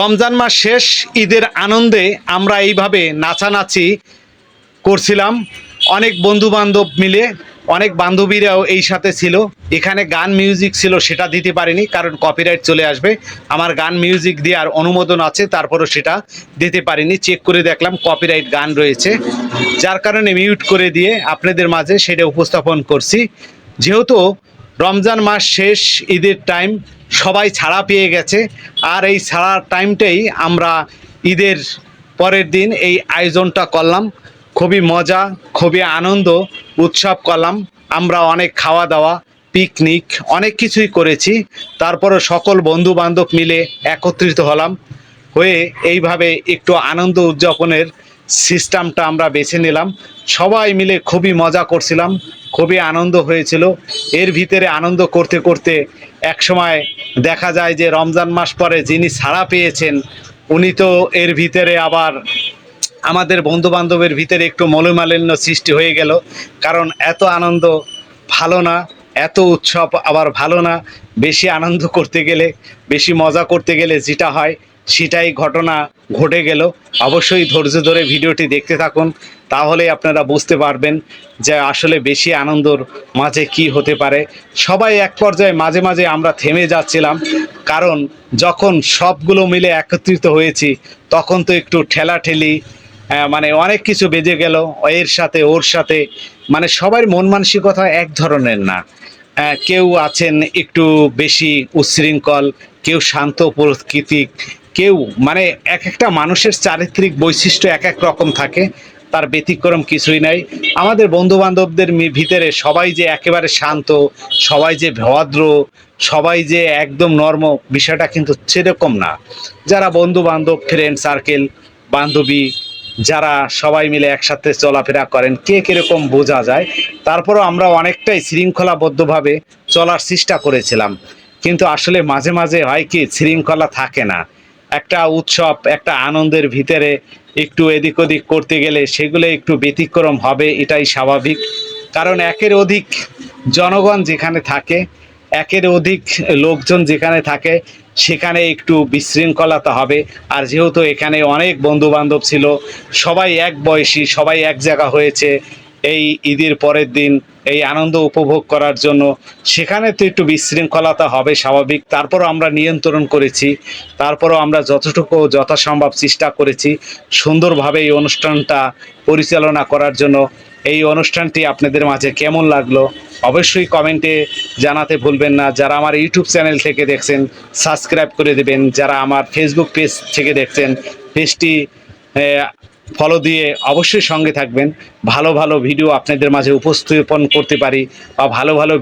রমজান মাস শেষ, ঈদের আনন্দে আমরা এইভাবে নাচানাচি করছিলাম। অনেক বন্ধু বান্ধব মিলে, অনেক বান্ধবীরাও এই সাথে ছিল। এখানে গান মিউজিক ছিল, সেটা দিতে পারিনি, কারণ কপিরাইট চলে আসবে। আমার গান মিউজিক দেওয়ার অনুমোদন আছে, তারপরও সেটা দিতে পারিনি। চেক করে দেখলাম কপিরাইট গান রয়েছে। যার কারণে মিউট করে দিয়ে আপনাদের মাঝে সেটা উপস্থাপন করছি। যেহেতু রমজান মাস শেষ, ঈদের টাইম সবাই ছাড়া পেয়ে গেছে। আর এই ছাড়ার টাইমটাই আমরা ঈদের পরের দিন এই আয়োজনটা করলাম। খুবই মজা, খুবই আনন্দ, উৎসব করলাম। আমরা অনেক খাওয়া দাওয়া পিকনিক অনেক কিছুই করেছি। তারপরে সকল বন্ধু বান্ধব মিলে একত্রিত হলাম। হয়ে এইভাবে একটু আনন্দ উদযাপনের সিস্টেমটা আমরা বেছে নিলাম। সবাই মিলে খুবই মজা করছিলাম, খুবই আনন্দ হয়েছিল। এর ভিতরে আনন্দ করতে করতে একসময় দেখা যায় যে রমজান মাস পরে যিনি ছাড়া পেয়েছেন, উনি তো এর ভিতরে আবার আমাদের বন্ধু বান্ধবের ভিতরে একটু মনোমালিন্য সৃষ্টি হয়ে গেল। কারণ এত আনন্দ ভালো না, এত উৎসব আবার ভালো না। বেশি আনন্দ করতে গেলে, বেশি মজা করতে গেলে যেটা হয় সেটাই ঘটনা ঘটে গেল। অবশ্যই ধৈর্য ধরে ভিডিওটি দেখতে থাকুন, তাহলে আপনারা বুঝতে পারবেন যে আসলে বেশি আনন্দর মাঝে কি হতে পারে। সবাই এক পর্যায়ে মাঝে মাঝে আমরা থেমে যাচ্ছিলাম, কারণ যখন সবগুলো মিলে একত্রিত হয়েছি, তখন তো একটু ঠেলাঠেলি মানে অনেক কিছু বেজে গেল, এর সাথে, ওর সাথে। মানে সবার মন মানসিকতা এক ধরনের না। কেউ আছেন একটু বেশি উচ্ছৃঙ্খল, কেউ শান্ত প্রকৃতিক কেউ মানে এক একটা মানুষের চারিত্রিক বৈশিষ্ট্য এক এক রকম থাকে, তার ব্যতিক্রম কিছুই নাই। আমাদের বন্ধু বান্ধবদের ভিতরে সবাই যে একেবারে শান্ত, সবাই যে ভদ্র, সবাই যে একদম নর্ম বিষয়টা কিন্তু সেরকম না। যারা বন্ধু বান্ধব ফ্রেন্ড সার্কেল বান্ধবী, যারা সবাই মিলে একসাথে চলাফেরা করেন, কে কীরকম বোঝা যায়, তারপরও আমরা অনেকটাই শৃঙ্খলাবদ্ধভাবে চলার চেষ্টা করেছিলাম। কিন্তু আসলে মাঝে মাঝে হয় কি, শৃঙ্খলা থাকে না। একটা উৎসব, একটা আনন্দের ভিতরে একটু এদিক ওদিক করতে গেলে সেগুলো একটু ব্যতিক্রম হবে, এটাই স্বাভাবিক। কারণ একের অধিক জনগণ যেখানে থাকে, একের অধিক লোকজন যেখানে থাকে, সেখানে একটু বিশৃঙ্খলতা হবে। আর যেহেতু এখানে অনেক বন্ধু বান্ধব ছিল, সবাই এক বয়সী, সবাই এক জায়গা হয়েছে এই ঈদের পরের দিন এই আনন্দ উপভোগ করার জন্য, সেখানে তো একটু বিশৃঙ্খলতা হবে স্বাভাবিক। তারপরও আমরা নিয়ন্ত্রণ করেছি, তারপরও আমরা যতটুকু যথাসম্ভব চেষ্টা করেছি সুন্দরভাবে এই অনুষ্ঠানটা পরিচালনা করার জন্য। এই অনুষ্ঠানটি আপনাদের মাঝে কেমন লাগল অবশ্যই কমেন্টে জানাতে ভুলবেন না। যারা আমার ইউটিউব চ্যানেল থেকে দেখছেন, সাবস্ক্রাইব করে দেবেন। যারা আমার ফেসবুক পেজ থেকে দেখছেন, পেজটি ফলো দিয়ে অবশ্যই সঙ্গে থাকবেন। ভালো ভালো ভিডিও আপনাদের মাঝে উপস্থাপন করতে পারি বা ভালো ভালো